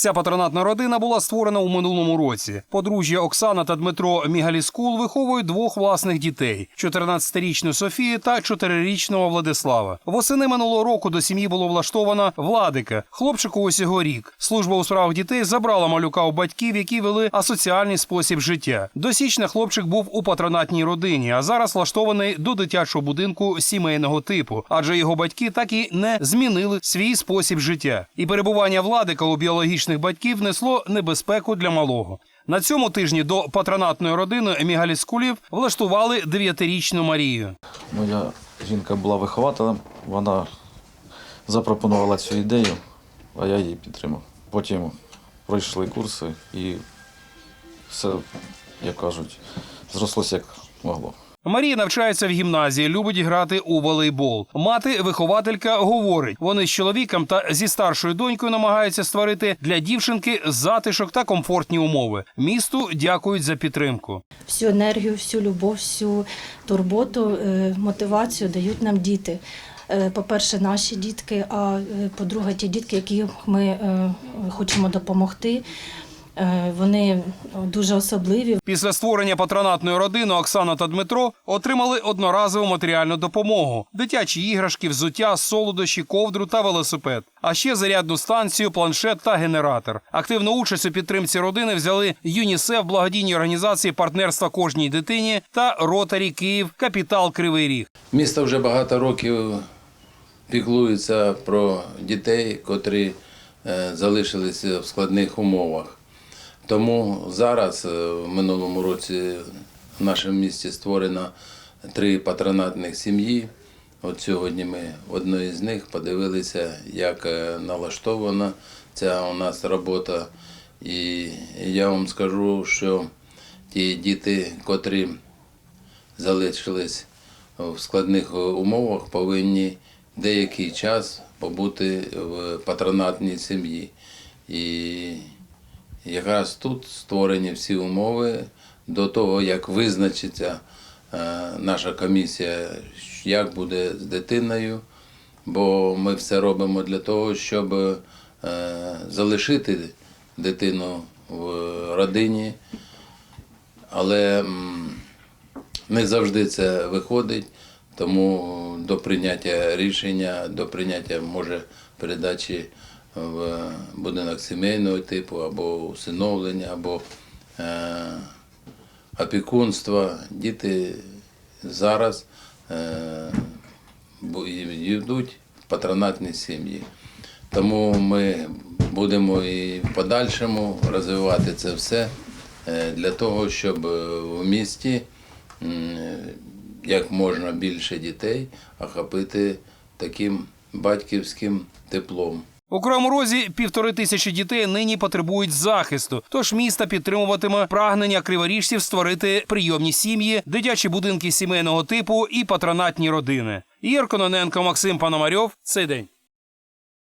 Ця патронатна родина була створена у минулому році. Подружжя Оксана та Дмитро Мігаліскул виховують двох власних дітей: 14-річну Софію та 4-річного Владислава. Восени минулого року до сім'ї було влаштовано владика. Хлопчику усього рік. Служба у справах дітей забрала малюка у батьків, які вели асоціальний спосіб життя. До січня хлопчик був у патронатній родині, а зараз влаштований до дитячого будинку сімейного типу, адже його батьки так і не змінили свій спосіб життя. І перебування владика у біологічних батьків несло небезпеку для малого. На цьому тижні до патронатної родини Мігаліскулів влаштували дев'ятирічну Марію. Моя жінка була вихователем, вона запропонувала цю ідею, а я її підтримав. Потім пройшли курси і все, як кажуть, зрослося як могло. Марія навчається в гімназії, любить грати у волейбол. Мати, вихователька, говорить, вони з чоловіком та зі старшою донькою намагаються створити для дівчинки затишок та комфортні умови. Місту дякують за підтримку. всю енергію, всю любов, всю турботу, е, мотивацію дають нам діти. Е, По-перше, наші дітки, а е, по-друге, ті дітки, яким ми хочемо допомогти. Е, Вони дуже особливі, Після створення патронатної родини Оксана та Дмитро отримали одноразову матеріальну допомогу: дитячі іграшки, взуття, солодощі, ковдру та велосипед. А ще зарядну станцію, планшет та генератор. Активну участь у підтримці родини взяли ЮНІСЕФ, благодійні організації партнерства кожній дитині та Ротарі Київ, Капітал Кривий Ріг. Місто вже багато років піклується про дітей, котрі е, залишилися в складних умовах. Тому зараз, е, в минулому році, в нашому місті створено три патронатних сім'ї. От сьогодні ми одної з них подивилися, як е, налаштована ця у нас робота. І я вам скажу, що ті діти, котрі залишились в складних умовах, повинні деякий час побути в патронатній сім'ї. І якраз тут створені всі умови до того, як визначиться е, наша комісія, як буде з дитиною, бо ми все робимо для того, щоб е, залишити дитину в родині, але не завжди це виходить, тому до прийняття рішення, до прийняття може передачі в будинок сімейного типу, або усиновлення, або е, опікунства. Діти зараз е, йдуть в патронатні сім'ї. Тому ми будемо і в подальшому розвивати це все е, для того, щоб е, в місті як можна більше дітей охопити таким батьківським теплом. У Кривому Розі півтори тисячі дітей нині потребують захисту. Тож місто підтримуватиме прагнення криворіжців створити прийомні сім'ї, дитячі будинки сімейного типу і патронатні родини. Ігор Кононенко, Максим Пономарьов. Цей день.